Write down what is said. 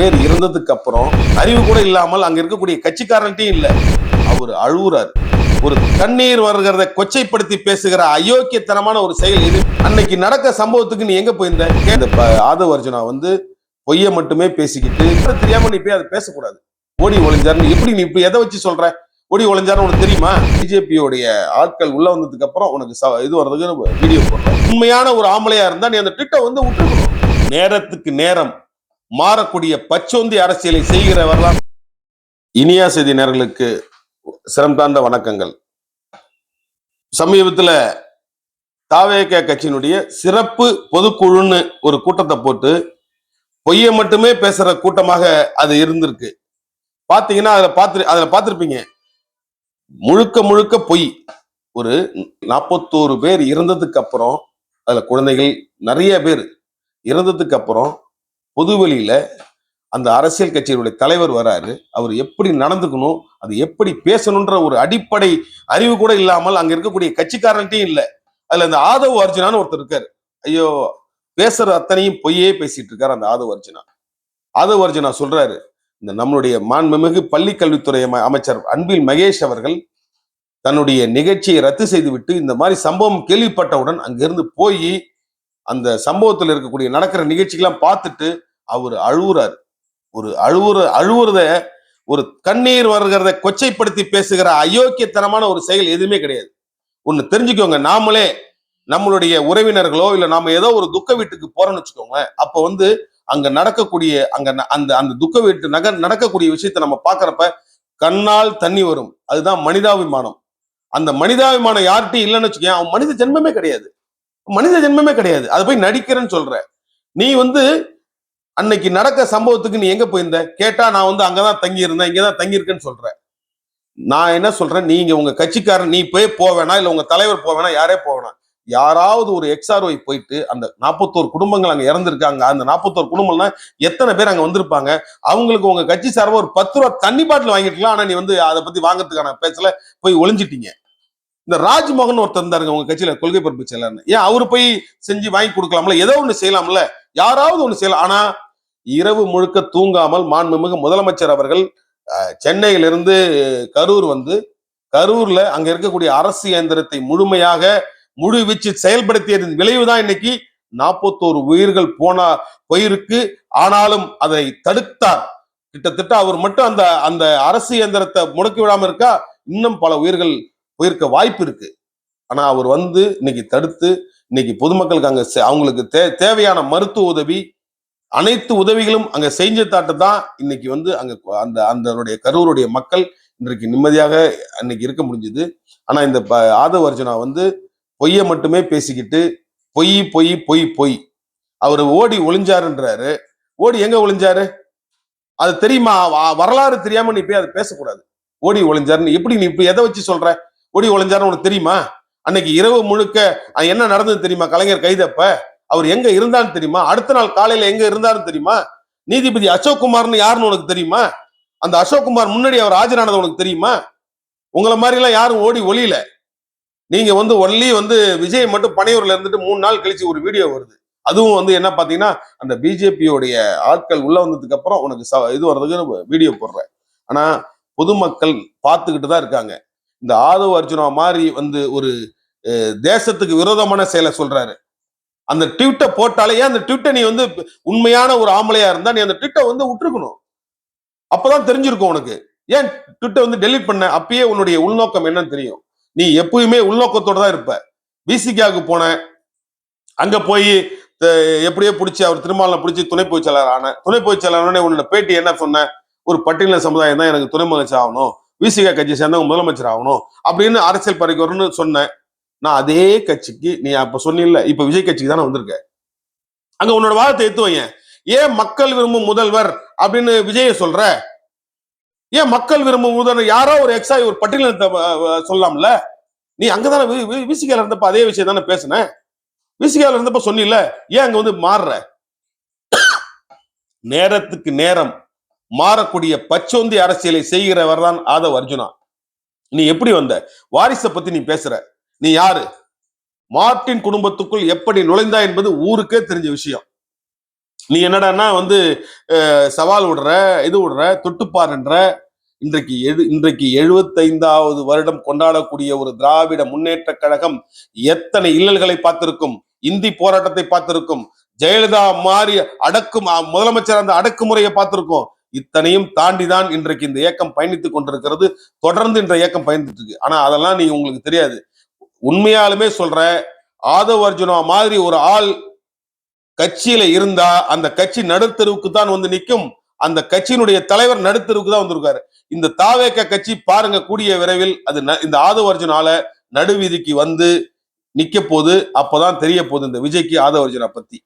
பேர் இருந்ததுக்கு அப்புறம் அறிவு கூட இல்லாமல் அங்க இருக்கக்கூடிய கட்சிக்காரன்ட்டையும் இல்ல. அவர் அழுகுறாரு ஒரு தண்ணீர் வருகிறத கொச்சைப்படுத்தி பேசுகிற அயோக்கியத்தனமான ஒரு செயல் இது. அன்னைக்கு நடக்க சம்பவத்துக்கு நீ எங்க போயிருந்த? இந்த ப- ஆதவ அர்ஜுனா வந்து பொய்ய மட்டுமே பேசிக்கிட்டு தெரியாம நீ போய் அதை பேசக்கூடாது. ஓடி ஒளிஞ்சாருன்னு எப்படி நீ இப்ப எதை வச்சு சொல்ற? ஓடி ஒளிஞ்சாருன்னு உனக்கு தெரியுமா? பிஜேபியோடைய ஆட்கள் உள்ள வந்ததுக்கு அப்புறம் உனக்கு ச- இது வர்றதுக்கு வீடியோ போடுறேன். உண்மையான ஒரு ஆம்பளையா இருந்தா நீ அந்த திட்டம் வந்து விட்டுருக்கணும். நேரத்துக்கு நேரம். மாறக்கூடிய பச்சோந்தி அரசியலை செய்கிறவர்களாம். இனியா செய்தி நேர்களுக்கு சிரம் தாழ்ந்த வணக்கங்கள். சமீபத்தில் தாவேக கட்சியினுடைய சிறப்பு பொதுக்குழுன்னு ஒரு கூட்டத்தை போட்டு பொய்யை மட்டுமே பேசுற கூட்டமாக அது இருந்திருக்கு. பார்த்தீங்கன்னா அதில் பார்த்து அதில் பார்த்திருப்பீங்க முழுக்க முழுக்க பொய். ஒரு நாற்பத்தோரு பேர் இறந்ததுக்கு அப்புறம் அதில் குழந்தைகள் நிறைய பேர் இறந்ததுக்கு அப்புறம் பொதுவெளியில் அந்த அரசியல் கட்சியினுடைய தலைவர் வராரு. அவர் எப்படி நடந்துக்கணும் அது எப்படி பேசணுன்ற ஒரு அடிப்படை அறிவு கூட இல்லாமல் அங்க இருக்கக்கூடிய கட்சிக்காரன்ட்டையும் இல்லை. அதுல அந்த ஆதவ் அர்ஜுனான்னு ஒருத்தர் இருக்காரு. ஐயோ பேசுற அத்தனையும் பொய்யே பேசிட்டு இருக்காரு அந்த ஆதவ் அர்ஜுனா. ஆதவ் அர்ஜுனா சொல்றாரு இந்த நம்மளுடைய மாண்புமிகு பள்ளி கல்வித்துறை அமைச்சர் அன்பில் மகேஷ் அவர்கள் தன்னுடைய நிகழ்ச்சியை ரத்து செய்துவிட்டு இந்த மாதிரி சம்பவம் கேள்விப்பட்டவுடன் அங்கிருந்து போய் அந்த சம்பவத்தில் இருக்கக்கூடிய நடக்கிற நிகழ்ச்சிகள்லாம் பார்த்துட்டு அவர் அழுவுறாரு. ஒரு அழுவுற அழுவுறத ஒரு கண்ணீர் வருகிறத கொச்சைப்படுத்தி பேசுகிற அயோக்கியத்தனமான ஒரு செயல் எதுவுமே கிடையாது. ஒண்ணு தெரிஞ்சுக்கோங்க நாமளே நம்மளுடைய உறவினர்களோ இல்ல நாம ஏதோ ஒரு துக்க வீட்டுக்கு போறோம்னு வச்சுக்கோங்களேன் அப்போ வந்து அங்க நடக்கக்கூடிய அங்க ந- அந்த அந்த துக்க வீட்டு நகர் நடக்கக்கூடிய விஷயத்த நம்ம பார்க்குறப்ப கண்ணால் தண்ணி வரும். அதுதான் மனிதாபிமானம். அந்த மனிதாபிமானம் யார்கிட்டயும் இல்லைன்னு வச்சுக்கோங்க அவன் மனித ஜென்மமே கிடையாது. மனித ஜென்மமே கிடையாது. அதை போய் நடிக்கிறேன்னு சொல்ற நீ வந்து அன்னைக்கு நடக்க சம்பவத்துக்கு நீ எங்க போயிருந்த? கேட்டா நான் வந்து அங்கதான் தங்கி இருந்தேன் இங்கதான் தங்கி இருக்கேன்னு சொல்றேன் நான் என்ன சொல்றேன்? நீங்க உங்க கட்சிக்காரன் நீ போய் போவேனா இல்ல உங்க தலைவர் போவேனா யாரே போவேனா யாராவது ஒரு எக்ஸ்ஆர்ஒய் போயிட்டு அந்த நாற்பத்தோரு குடும்பங்கள் அங்க இறந்துருக்காங்க. அந்த நாற்பத்தோரு குடும்பம்னா எத்தனை பேர் அங்க வந்திருப்பாங்க? அவங்களுக்கு உங்க கட்சி சார்பாக ஒரு பத்து ரூபா தண்ணி பாட்டில் வாங்கிட்டுலாம் ஆனா நீ வந்து அதை பத்தி வாங்குறதுக்கான பேச்சல போய் ஒளிஞ்சிட்டீங்க. இந்த ராஜ்மோகன் ஒருத்தர் இருந்தாருங்க உங்க கட்சியில கொள்கை பொறுப்பு செயலர்னு ஏன் அவரு போய் செஞ்சு வாங்கி கொடுக்கலாம்ல? ஏதோ ஒண்ணு செய்யலாம்ல? யாராவது ஒண்ணு செய்யலாம். ஆனா இரவு முழுக்க தூங்காமல் மாண்புமிகு முதலமைச்சர் அவர்கள் சென்னையிலிருந்து கரூர் வந்து கரூர்ல அங்க இருக்கக்கூடிய அரசு இயந்திரத்தை முழுமையாக முழுவீச்சு செயல்படுத்தியதன் விளைவுதான் இன்னைக்கு நாற்பத்தோரு உயிர்கள் போனா போயிருக்கு. ஆனாலும் அதை தடுத்தார். கிட்டத்தட்ட அவர் மட்டும் அந்த அந்த அரசு இயந்திரத்தை முடக்கி விடாம இருக்கா? இன்னும் பல உயிர்கள் போயிருக்க வாய்ப்பு இருக்கு. ஆனா அவர் வந்து இன்னைக்கு தடுத்து இன்னைக்கு பொதுமக்களுக்கு அங்க அவங்களுக்கு தே தேவையான மருத்துவ உதவி அனைத்து உதவிகளும் அங்க செஞ்ச தாட்டு தான் இன்னைக்கு வந்து அங்க அந்த அந்த கரூருடைய மக்கள் இன்றைக்கு நிம்மதியாக அன்னைக்கு இருக்க முடிஞ்சது. ஆனா இந்த ப- ஆதவ அர்ஜுனா வந்து பொய்யை மட்டுமே பேசிக்கிட்டு பொய் பொய் பொய் பொய். அவர் ஓடி ஒளிஞ்சாருன்றாரு. ஓடி எங்க ஒளிஞ்சாரு? அது தெரியுமா? வரலாறு தெரியாம நீ போய் அதை பேசக்கூடாது. ஓடி ஒளிஞ்சாருன்னு எப்படி நீ இப்ப எதை வச்சு சொல்ற? ஓடி ஒளிஞ்சாருன்னு உனக்கு தெரியுமா? அன்னைக்கு இரவு முழுக்க என்ன நடந்தது தெரியுமா? கலைஞர் கைதப்ப அவர் எங்க இருந்தான்னு தெரியுமா? அடுத்த நாள் காலையில எங்க இருந்தாருன்னு தெரியுமா? நீதிபதி அசோக் குமார்னு யாருன்னு உனக்கு தெரியுமா? அந்த அசோக் குமார் முன்னாடி அவர் ஆஜரானது உனக்கு தெரியுமா? உங்களை மாதிரி எல்லாம் யாரும் ஓடி ஒளியில. நீங்க வந்து ஒன்லி வந்து விஜய் மட்டும் பனையூர்ல இருந்துட்டு மூணு நாள் கழிச்சு ஒரு வீடியோ வருது. அதுவும் வந்து என்ன பாத்தீங்கன்னா அந்த பிஜேபியோடைய ஆட்கள் உள்ள வந்ததுக்கு அப்புறம் உனக்கு ச- இது வர்றதுக்கு வீடியோ போடுறேன். ஆனா பொதுமக்கள் பார்த்துக்கிட்டு தான் இருக்காங்க. இந்த ஆதவ அர்ஜுனா மாதிரி வந்து ஒரு தேசத்துக்கு விரோதமான செயலை சொல்றாரு. அந்த ட்விட்டை போட்டாலே ஏன் அந்த ட்விட்டை நீ வந்து உண்மையான ஒரு ஆம்பளையா இருந்தா நீ அந்த ட்விட்டை வந்து விட்டுருக்கணும் அப்பதான் தெரிஞ்சிருக்கும் உனக்கு. ஏன் ட்விட்டை வந்து டெலீட் பண்ண? அப்பயே உன்னுடைய உள்நோக்கம் என்னன்னு தெரியும். நீ எப்பயுமே உள்நோக்கத்தோட தான் இருப்ப. விசிகாவுக்கு போன அங்க போய் எப்படியோ பிடிச்சி அவர் திருமாவளவன் பிடிச்சி துணை பொய்ச்சாளர் ஆன துணை பொதுச் உன்னோட பேட்டி என்ன சொன்ன? ஒரு பட்டியல சமுதாயம் தான் எனக்கு துணை முதலமைச்சர் ஆகணும். விசிகா கட்சி சேர்ந்தவங்க முதலமைச்சர் ஆகணும் அப்படின்னு அரசியல் பறிக்கு சொன்னேன் நான் அதே கட்சிக்கு நீ அப்ப சொன்னில்ல இப்ப விஜய் கட்சிக்கு தானே வந்திருக்க. அங்க உன்னோட வாதத்தை எடுத்து வைங்க ஏன் மக்கள் விரும்பும் முதல்வர் அப்படின்னு விஜய சொல்ற? ஏன் மக்கள் விரும்பும் முதல்வர்? யாரோ ஒரு எக்ஸா ஒரு பட்டியலத்தை சொல்லலாம்ல நீ அங்கதானே விசிகால இருந்தப்ப அதே விஷயம் தானே பேசுன? விசிகால இருந்தப்ப சொன்னில ஏன் அங்க வந்து மாறுற? நேரத்துக்கு நேரம் மாறக்கூடிய பச்சோந்தி அரசியலை செய்கிறவர் தான் ஆதவ் அர்ஜுனா. நீ எப்படி வந்த? வாரிசை பத்தி நீ பேசுற. நீ யாரு? மார்ட்டின் குடும்பத்துக்குள் எப்படி நுழைந்தா என்பது ஊருக்கே தெரிஞ்ச விஷயம். நீ என்னடான்னா வந்து சவால் விடுற இது விடுற தொட்டுப்பாருன்ற இன்றைக்கு எழு இன்றைக்கு எழுபத்தைந்தாவது வருடம் கொண்டாடக்கூடிய ஒரு திராவிட முன்னேற்ற கழகம் எத்தனை இல்லல்களை பார்த்திருக்கும் இந்தி போராட்டத்தை பார்த்திருக்கும் ஜெயலலிதா மாறி அடக்கும் முதலமைச்சர் அந்த அடக்குமுறையை பார்த்திருக்கோம். இத்தனையும் தாண்டிதான் இன்றைக்கு இந்த இயக்கம் பயணித்துக் கொண்டிருக்கிறது தொடர்ந்து இந்த இயக்கம் பயணித்துட்டு இருக்கு. ஆனா அதெல்லாம் நீ உங்களுக்கு தெரியாது. உண்மையாலுமே சொல்ற ஆதவ் அர்ஜுனா மாதிரி ஒரு ஆள் கட்சியில இருந்தா அந்த கட்சி நடுத்தருவுக்கு தான் வந்து நிற்கும் அந்த கட்சியினுடைய தலைவர் நடுத்தருவுக்கு தான் வந்திருக்காரு. இந்த தாவேக்க கட்சி பாருங்க கூடிய விரைவில் அது ந- இந்த ஆதவ் அர்ஜுனால நடுவீதிக்கு வந்து நிக்க போது அப்பதான் தெரிய போகுது இந்த விஜய்க்கு ஆதவ் அர்ஜுனா பத்தி.